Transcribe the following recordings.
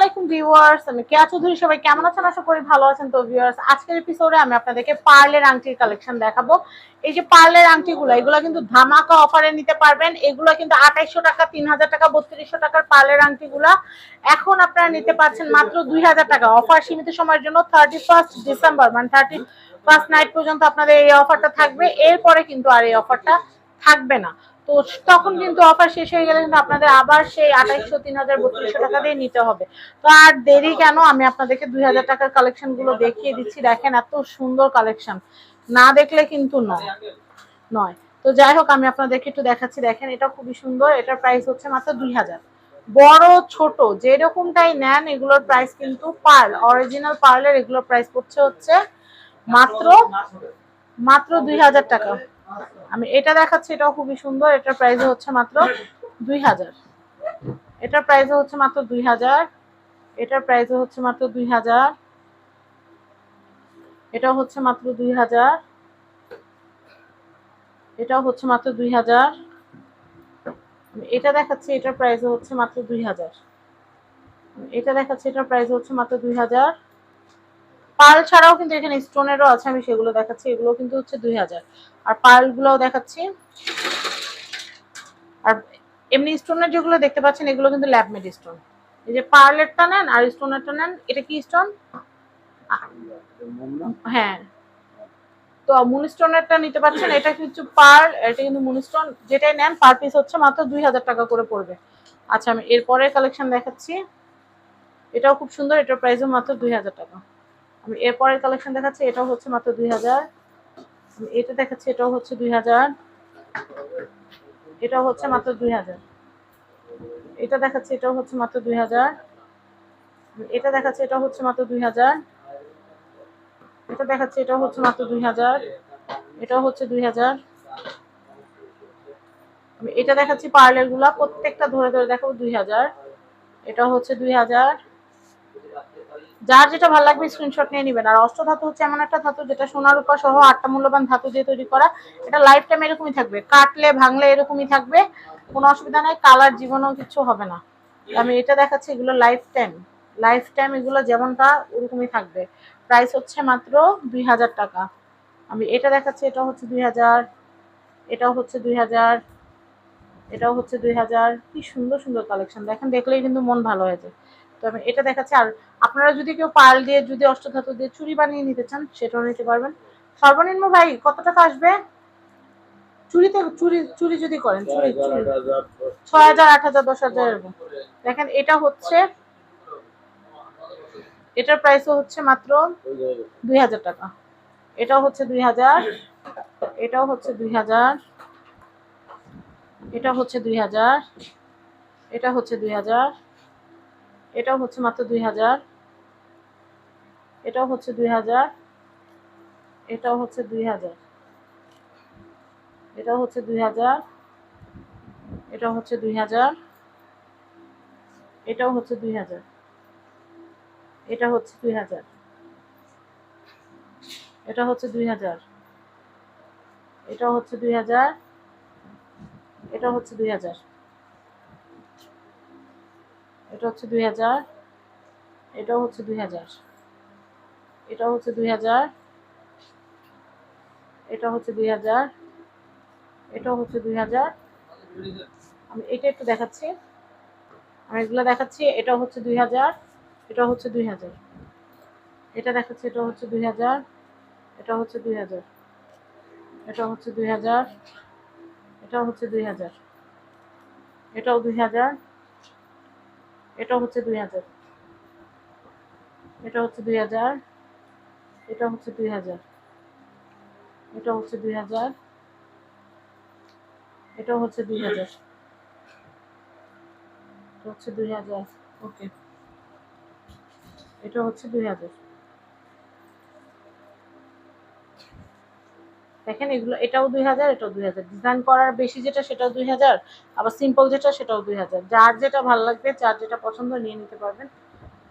আলাইকুম ভিউয়ার্স, আমি কেয়া চৌধুরী, সবাই কেমন আছেন? আশা করি ভালো আছেন। তো ভিউয়ার্স, আজকের এপিসোডে আমি আপনাদেরকে পার্লের আংটির কালেকশন দেখাবো। এই যে পার্লের আংটিগুলো, এগুলো কিন্তু ধামাকা অফারে নিতে পারবেন। এগুলো কিন্তু আঠাইশশো টাকা তিন হাজার টাকা, বত্রিশশো টাকার পার্লের আংটিগুলা। এখন আপনারা নিতে পারছেন মাত্র দুই হাজার টাকা। অফার সীমিত সময়ের জন্য থার্টি ফার্স্ট ডিসেম্বর মানে থার্টি ফার্স্ট নাইট পর্যন্ত আপনাদের এই অফারটা থাকবে। এরপরে কিন্তু আর এই অফারটা থাকবে না। তো তখন কিন্তু অফার শেষ হয়ে গেলে কিন্তু আপনাদের আবার সেই আঠাইশশো তিন হাজার বত্রিশশো টাকা দিয়ে নিতে হবে। তো আর দেরি কেন? আমি আপনাদেরকে দুই হাজার টাকার কালেকশনগুলো দেখিয়ে দিচ্ছি। দেখেন এত সুন্দর কালেকশন না দেখলে কিন্তু নয়। নয়। তো যাই হোক, আমি আপনাদেরকে একটু দেখাচ্ছি। দেখেন, এটা খুবই সুন্দর। এটার প্রাইস হচ্ছে মাত্র দুই হাজার বড়, ছোট, যেরকমটাই নেন, এগুলোর প্রাইস কিন্তু পার্ল অরিজিনাল পার্লের এগুলোর প্রাইস পড়ছে হচ্ছে মাত্র মাত্র দুই হাজার টাকা। আমি এটা দেখাচ্ছি, এটাও খুবই সুন্দর। এটার প্রাইস হচ্ছে মাত্র দুই হাজার। এটার প্রাইস হচ্ছে মাত্র দুই হাজার। এটার প্রাইস হচ্ছে মাত্র দুই হাজার। এটা হচ্ছে মাত্র দুই হাজার। এটাও হচ্ছে মাত্র দুই হাজার। এটা দেখাচ্ছি, এটার প্রাইস হচ্ছে মাত্র দুই হাজার। এটা দেখাচ্ছি, এটার প্রাইস হচ্ছে মাত্র দুই হাজার। পার্ল ছাড়াও কিন্তু এখানে স্টোনেরও আছে আমি সেগুলো দেখাচ্ছি। এগুলো কিন্তু হচ্ছে দুই হাজার। আর পার্লগুলোও দেখাচ্ছি। আর এমনি স্টোনের যেগুলো দেখতে পাচ্ছেন এগুলো কিন্তু ল্যাবমেড স্টোন। এই যে পার্লেরটা নেন আর স্টোনেরটা নেন এটা কি স্টোন? হ্যাঁ। তো মুনস্টোনেরটা নিতে পারছেন এটা কিন্তু পার্ল এটা কিন্তু মুনস্টোন যেটাই নেন পার পিস হচ্ছে মাত্র দুই হাজার টাকা করে পড়বে। আচ্ছা আমি এরপরে কালেকশন দেখাচ্ছি। এটাও খুব সুন্দর এটার প্রাইসও মাত্র দুই হাজার টাকা। আমি এরপরের কালেকশন দেখাচ্ছি, এটাও হচ্ছে মাত্র দুই হাজার। এটা দেখাচ্ছি, এটাও হচ্ছে দুই হাজার। এটাও হচ্ছে মাত্র দুই হাজার। এটা দেখাচ্ছি, এটাও হচ্ছে মাত্র দুই হাজার। এটা দেখাচ্ছি, এটাও হচ্ছে মাত্র দুই হাজার। এটা দেখাচ্ছি, এটাও হচ্ছে মাত্র দুই হাজার। এটাও হচ্ছে দুই হাজার। এটা দেখাচ্ছি পার্লেরগুলা, প্রত্যেকটা ধরে ধরে দেখাবো দুই হাজার। এটাও হচ্ছে দুই হাজার। যার যেটা ভালো লাগবে স্ক্রিনশট নিয়ে নেবেন। আর অষ্ট ধাতু হচ্ছে এমন একটা ধাতু যেটা সোনার উপর সহ আটটা মূল্যবান ধাতু দিয়ে তৈরি করা। এটা লাইফ টাইম এরকমই থাকবে। কাটলে, ভাঙলে এরকমই থাকবে। কোনো অসুবিধা নাই। কালার জীবনেও কিছু হবে না। আমি এটা দেখাচ্ছি, এগুলো লাইফ টাইম লাইফ টাইম এগুলো যেমনটা, ওরকমই থাকবে। প্রাইস হচ্ছে মাত্র দুই হাজার টাকা। আমি এটা দেখাচ্ছি এটা হচ্ছে দুই হাজার। এটাও হচ্ছে দুই হাজার। এটাও হচ্ছে দুই হাজার। কি সুন্দর সুন্দর কালেকশন দেখেন, দেখলেই কিন্তু মন ভালো হয়ে যায়। তো আমি এটা দেখাচ্ছি। আর আপনারা যদি কেউ পাল দিয়ে, যদি অষ্টধাতু দিয়ে চুরি বানিয়ে নিতে চান, সেটাও নিতে পারবেন। সর্বনিম্ন ভাই, কত টাকা আসবে? চুরিতে চুরি চুরি যদি করেন চুরি ছয় হাজার, আট হাজার, দশ হাজার, এরকম। দেখেন, এটা হচ্ছে, এটার প্রাইসও হচ্ছে মাত্র দুই হাজার টাকা। এটাও হচ্ছে দুই হাজার, এটাও হচ্ছে দুই হাজার এটা হচ্ছে দুই হাজার এটা হচ্ছে দুই হাজার। এটাও হচ্ছে মাত্র দুই হাজার এটাও হচ্ছে দুই হাজার এটাও হচ্ছে দুই হাজার এটাও হচ্ছে দুই হাজার এটাও হচ্ছে দুই হাজার এটাও হচ্ছে দুই হাজার এটা হচ্ছে দুই হাজার এটা হচ্ছে দুই হাজার এটা হচ্ছে দুই হাজার এটা হচ্ছে দুই হাজার এটা হচ্ছে দুই হাজার এটাও হচ্ছে দুই হাজার এটাও হচ্ছে দুই হাজার এটা হচ্ছে দুই হাজার এটাও হচ্ছে দুই হাজার আমি এটা একটু দেখাচ্ছি আমি এগুলো দেখাচ্ছি এটা হচ্ছে দুই হাজার এটা হচ্ছে দুই হাজার এটা দেখাচ্ছি এটা হচ্ছে দুই হাজার এটা হচ্ছে দুই হাজার এটা হচ্ছে দুই হাজার এটা হচ্ছে দুই হাজার এটাও দুই হাজার এটা হচ্ছে দুই হাজার। এটা হচ্ছে দুই হাজার। এটা হচ্ছে দুই হাজার। এটা হচ্ছে দুই হাজার। এটা হচ্ছে দুই হাজার। এটা হচ্ছে দুই হাজার। ওকে। এটা হচ্ছে দুই হাজার। দেখেন এগুলো, এটাও দুই হাজার, এটাও দুই হাজার। ডিজাইন করার বেশি যেটা, সেটাও দুই হাজার। আবার সিম্পল যেটা, সেটাও দুই হাজার। যার যেটা ভালো লাগবে, যার যেটা পছন্দ নিয়ে নিতে পারবেন।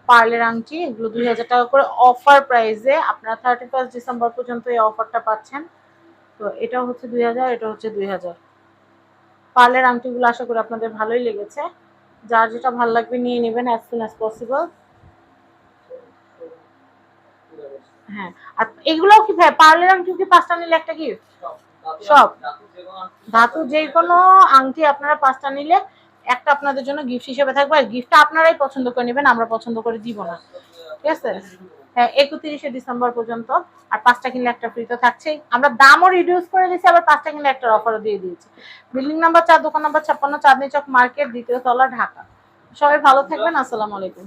পার্লের আংটি, এগুলো দুই হাজার টাকা করে অফার প্রাইসে আপনারা থার্টি ফার্স্ট ডিসেম্বর পর্যন্ত এই অফারটা পাচ্ছেন। তো এটাও হচ্ছে দুই হাজার, এটা হচ্ছে দুই হাজার। পার্লের আংটিগুলো আশা করি আপনাদের ভালোই লেগেছে। যার যেটা ভালো লাগবে, নিয়ে নেবেন অ্যাজ সুন অ্যাজ পসিবল হ্যাঁ। আর এগুলোও কি ভাই পার্লের আংটি কি পাঁচটা নিলে একটা গিফট সব। ধাতু যে কোনো আংটি আপনারা পাঁচটা নিলে একটা আপনাদের জন্য গিফট হিসেবে থাকবে। আর গিফটটা আপনারাই পছন্দ করে নেবেন, আমরা পছন্দ করে দিব না। ঠিক আছে? হ্যাঁ একত্রিশে ডিসেম্বর পর্যন্ত। আর পাঁচটা কিনলে একটা ফ্রি তো থাকছেই। আমরা দামও রিডিউস করে দিয়েছি, আবার পাঁচটা কিনলে একটা অফারও দিয়ে দিয়েছি। বিল্ডিং নাম্বার চার, দোকান নাম্বার ছাপ্পান্ন, চাঁদনি চক মার্কেট, দ্বিতীয় তলা, ঢাকা। সবাই ভালো থাকবেন, আসসালামু আলাইকুম।